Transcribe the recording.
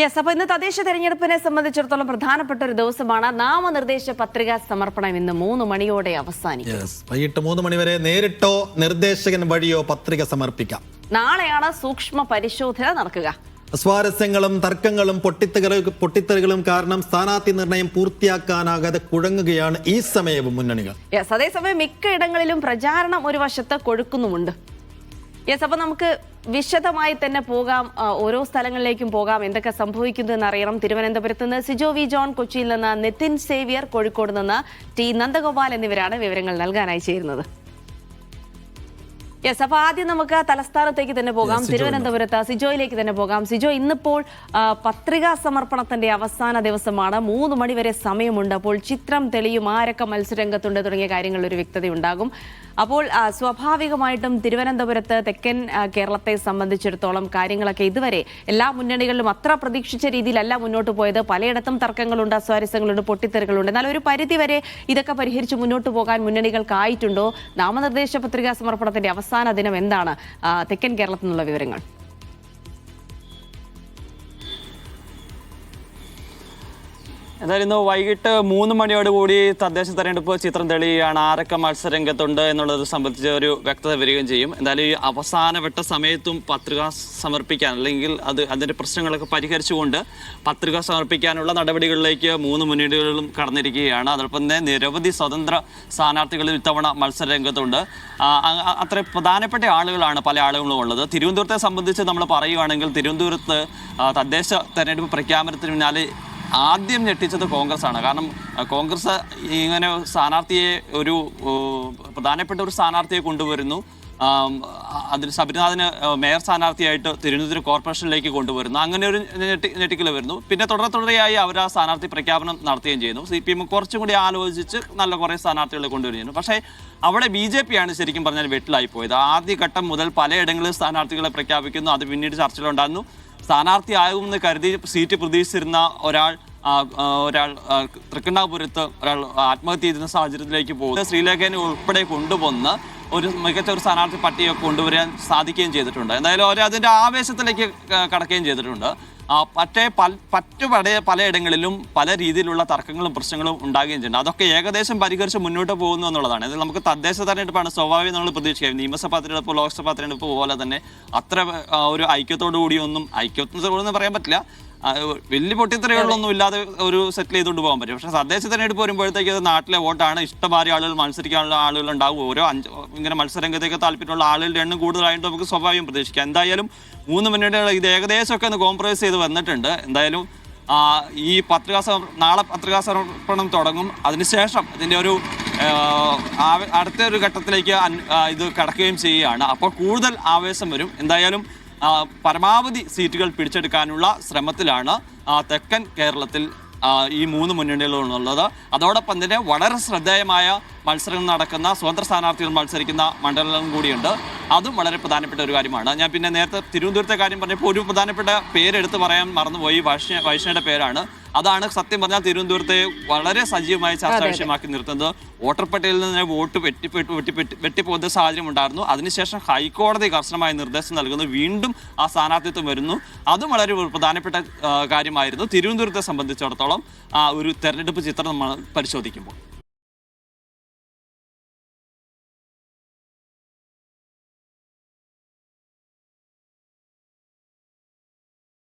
Yes അപ്പോൾ ഇന്ന് തദ്ദേശ തെരഞ്ഞെടുപ്പിനെ സംബന്ധിച്ചിടത്തോളം പ്രധാനപ്പെട്ട ഒരു ദിവസമാണ്. നാമനിർദ്ദേശ പത്രിക സമർപ്പണം ഇന്ന് മൂന്ന് മണിയോടെ അവസാനിക്കും. വൈകിട്ട് മൂന്ന് മണിവരെ നേരിട്ടോ നിർദ്ദേശകൻ വഴിയോ പത്രിക സമർപ്പിക്കാം. നാളെയാണ് സൂക്ഷ്മ പരിശോധന നടക്കുക. സ്വാരസ്യങ്ങളും തർക്കങ്ങളും പൊട്ടിത്തെറികളും പൊട്ടിത്തെറികളും കാരണം സ്ഥാനാർത്ഥി നിർണയം പൂർത്തിയാക്കാനാകാതെ കുഴങ്ങുകയാണ് ഈ സമയവും മുന്നണികൾ. യെസ് അതേസമയം മിക്ക ഇടങ്ങളിലും പ്രചാരണം ഒരു വശത്ത് കൊഴുക്കുന്നുമുണ്ട്. യെസ് അപ്പൊ നമുക്ക് വിശദമായി തന്നെ പോകാം ഓരോ സ്ഥലങ്ങളിലേക്കും പോകാം. എന്തൊക്കെ സംഭവിക്കുന്നു എന്നറിയണം. തിരുവനന്തപുരത്ത് നിന്ന് സിജോ വി ജോൺ കൊച്ചിയിൽ നിന്ന് നിതിൻ സേവ്യർ കോഴിക്കോട് നിന്ന് ടി നന്ദഗോപാൽ എന്നിവരാണ് വിവരങ്ങൾ നൽകാനായി ചേരുന്നത്. യെസ് അപ്പൊ ആദ്യം നമുക്ക് തലസ്ഥാനത്തേക്ക് തന്നെ പോകാം. തിരുവനന്തപുരത്ത് സിജോയിലേക്ക് തന്നെ പോകാം. സിജോ ഇന്നിപ്പോൾ പത്രികാ സമർപ്പണത്തിന്റെ അവസാന ദിവസമാണ്. മൂന്ന് മണിവരെ സമയമുണ്ട്. അപ്പോൾ ചിത്രം തെളിയും ആരൊക്കെ മത്സരരംഗത്തുണ്ട് തുടങ്ങിയ കാര്യങ്ങളിൽ ഒരു വ്യക്തത ഉണ്ടാകും അപ്പോൾ സ്വാഭാവികമായിട്ടും തിരുവനന്തപുരത്ത് തെക്കൻ കേരളത്തെ സംബന്ധിച്ചിടത്തോളം കാര്യങ്ങളൊക്കെ ഇതുവരെ എല്ലാ മുന്നണികളിലും അത്ര പ്രതീക്ഷിച്ച രീതിയിലല്ല മുന്നോട്ട് പോയത്. പലയിടത്തും തർക്കങ്ങളുണ്ട് അസ്വാരസ്യങ്ങളുണ്ട് പൊട്ടിത്തെറികളുണ്ട്. എന്നാൽ ഒരു പരിധിവരെ ഇതൊക്കെ പരിഹരിച്ച് മുന്നോട്ട് പോകാൻ മുന്നണികൾക്കായിട്ടുണ്ടോ? നാമനിർദ്ദേശ പത്രികാ സമർപ്പണത്തിന്റെ അവസാന ദിനം എന്താണ്? തെക്കൻ കേരളത്തിൽ നിന്നുള്ള വിവരങ്ങൾ. എന്തായാലും ഇന്ന് വൈകിട്ട് മൂന്ന് മണിയോടുകൂടി തദ്ദേശ തെരഞ്ഞെടുപ്പ് ചിത്രം തെളിയുകയാണ്. ആരൊക്കെ മത്സരരംഗത്തുണ്ട് എന്നുള്ളത് സംബന്ധിച്ച് ഒരു വ്യക്തത വരികയും ചെയ്യും. എന്തായാലും ഈ അവസാനവട്ട സമയത്തും പത്രിക സമർപ്പിക്കാൻ അല്ലെങ്കിൽ അത് അതിന്റെ പ്രശ്നങ്ങളൊക്കെ പരിഹരിച്ചുകൊണ്ട് പത്രിക സമർപ്പിക്കാനുള്ള നടപടികളിലേക്ക് മൂന്ന് മുന്നണികളും കടന്നിരിക്കുകയാണ്. അതോടൊപ്പം തന്നെ നിരവധി സ്വതന്ത്ര സ്ഥാനാർത്ഥികൾ ഇത്തവണ മത്സരരംഗത്തുണ്ട്. അത്ര പ്രധാനപ്പെട്ട ആളുകളാണ് പല ആളുകളും ഉള്ളത്. തിരുവനന്തപുരത്തെ സംബന്ധിച്ച് നമ്മൾ പറയുകയാണെങ്കിൽ തിരുവനന്തപുരത്ത് തദ്ദേശ തെരഞ്ഞെടുപ്പ് പ്രഖ്യാപനത്തിന് പിന്നാലെ ആദ്യം ഞെട്ടിച്ചത് കോൺഗ്രസ് ആണ് കാരണം കോൺഗ്രസ് ഇങ്ങനെ സ്ഥാനാർത്ഥിയെ ഒരു പ്രധാനപ്പെട്ട ഒരു സ്ഥാനാർത്ഥിയെ കൊണ്ടുവരുന്നു. അതിൽ ശബരിനാഥിന് മേയർ സ്ഥാനാർത്ഥിയായിട്ട് തിരുവനന്തപുരം കോർപ്പറേഷനിലേക്ക് കൊണ്ടുവരുന്നു. അങ്ങനെ ഒരു ഞെട്ടി ഞെട്ടിക്കൽ വരുന്നു. പിന്നെ തുടരെ തുടരെയായി അവർ ആ സ്ഥാനാർത്ഥി പ്രഖ്യാപനം നടത്തുകയും ചെയ്യുന്നു. സി പി എം കുറച്ചും കൂടി ആലോചിച്ച് നല്ല കുറേ സ്ഥാനാർത്ഥികളെ കൊണ്ടുവരുന്നു. പക്ഷേ അവിടെ ബി ജെ പി ആണ് ശരിക്കും പറഞ്ഞാൽ വെട്ടിലായി പോയത്. ആദ്യഘട്ടം മുതൽ പലയിടങ്ങളിൽ സ്ഥാനാർത്ഥികളെ പ്രഖ്യാപിക്കുന്നു. അത് പിന്നീട് ചർച്ചയിലുണ്ടായിരുന്നു. സ്ഥാനാർത്ഥിയാകുമെന്ന് കരുതി സീറ്റ് പ്രതീക്ഷിച്ചിരുന്ന ഒരാൾ ഒരാൾ തൃക്കണ്ണാപുരത്ത് ഒരാൾ ആത്മഹത്യ ചെയ്തിരുന്ന സാഹചര്യത്തിലേക്ക് പോകുന്നത് ശ്രീലേഖനെ ഉൾപ്പെടെ കൊണ്ടുവന്ന് ഒരു മികച്ച ഒരു സ്ഥാനാർത്ഥി പട്ടിക കൊണ്ടുവരാൻ സാധിക്കുകയും ചെയ്തിട്ടുണ്ട്. എന്തായാലും അവർ അതിന്റെ ആവേശത്തിലേക്ക് കടക്കുകയും ചെയ്തിട്ടുണ്ട്. മറ്റേ പല മറ്റു പല പലയിടങ്ങളിലും പല രീതിയിലുള്ള തർക്കങ്ങളും പ്രശ്നങ്ങളും ഉണ്ടാകുകയും ചെയ്യുന്നുണ്ട് അതൊക്കെ ഏകദേശം പരിഹരിച്ച് മുന്നോട്ട് പോകുന്നു എന്നുള്ളതാണ്. ഇത് നമുക്ക് തദ്ദേശ തെരഞ്ഞെടുപ്പാണ് സ്വാഭാവികം നമ്മൾ പ്രതീക്ഷിക്കുക നിയമസഭാ തെരഞ്ഞെടുപ്പ് ലോക്സഭാ തെരഞ്ഞെടുപ്പ് പോലെ തന്നെ അത്ര ഒരു ഐക്യത്തോടു കൂടിയൊന്നും ഐക്യത്തോടെന്ന് പറയാൻ പറ്റില്ല. വലിയ പൊട്ടിത്തെറികളൊന്നും ഇല്ലാതെ ഒരു സെറ്റിൽ ചെയ്തുകൊണ്ട് പോകാൻ പറ്റും. പക്ഷേ തദ്ദേശ തെരഞ്ഞെടുപ്പ് വരുമ്പോഴത്തേക്ക് അത് നാട്ടിലെ വോട്ടാണ്. ഇഷ്ടമാതിരി ആളുകൾ മത്സരിക്കാനുള്ള ആളുകൾ ഉണ്ടാവും ഓരോ അഞ്ച് ഇങ്ങനെ മത്സരരംഗത്തേക്ക് താല്പര്യമുള്ള ആളുകളുടെ എണ്ണം കൂടുതലായിട്ട് നമുക്ക് സ്വാഭാവികം പ്രതീക്ഷിക്കാം. എന്തായാലും മൂന്ന് മുന്നണികൾ ഇത് ഏകദേശമൊക്കെ ഒന്ന് കോംപ്രമൈസ് ചെയ്ത് വന്നിട്ടുണ്ട്. എന്തായാലും ഈ പത്രികാ സമർ നാളെ പത്രികാ സമർപ്പണം തുടങ്ങും. അതിനുശേഷം ഇതിന്റെ ഒരു അടുത്ത ഒരു ഘട്ടത്തിലേക്ക് ഇത് കടക്കുകയും ചെയ്യുകയാണ്. അപ്പോൾ കൂടുതൽ ആവേശം വരും. എന്തായാലും പരമാവധി സീറ്റുകൾ പിടിച്ചെടുക്കാനുള്ള ശ്രമത്തിലാണ് തെക്കൻ കേരളത്തിൽ ഈ മൂന്ന് മുന്നണികളുള്ളത് അതോടൊപ്പം തന്നെ വളരെ ശ്രദ്ധേയമായ മത്സരങ്ങൾ നടക്കുന്ന സ്വതന്ത്ര സ്ഥാനാർത്ഥികൾ മത്സരിക്കുന്ന മണ്ഡലം കൂടിയുണ്ട്. അതും വളരെ പ്രധാനപ്പെട്ട ഒരു കാര്യമാണ്. ഞാൻ പിന്നെ നേരത്തെ തിരുവനന്തപുരത്തെ കാര്യം പറഞ്ഞപ്പോൾ ഒരു പ്രധാനപ്പെട്ട പേരെടുത്ത് പറയാൻ മറന്നുപോയി. വൈഷ്ണ വൈഷ്ണയുടെ പേരാണ്. അതാണ് സത്യം പറഞ്ഞാൽ തിരുവനന്തപുരത്തെ വളരെ സജീവമായ ചർച്ചാ വിഷയമാക്കി നിർത്തുന്നത്. വോട്ടർ പട്ടികയിൽ നിന്ന് വോട്ട് വെട്ടിപ്പെട്ട് വെട്ടിപ്പെട്ട് വെട്ടിപ്പോകുന്ന സാഹചര്യം ഉണ്ടായിരുന്നു. അതിനുശേഷം ഹൈക്കോടതി കർശനമായ നിർദ്ദേശം നൽകുന്നു. വീണ്ടും ആ സ്ഥാനാർത്ഥിത്വം വരുന്നു. അതും വളരെ പ്രധാനപ്പെട്ട കാര്യമായിരുന്നു. തിരുവനന്തപുരത്തെ സംബന്ധിച്ചിടത്തോളം ആ ഒരു തെരഞ്ഞെടുപ്പ് ചിത്രം നമ്മൾ പരിശോധിക്കുമ്പോൾ.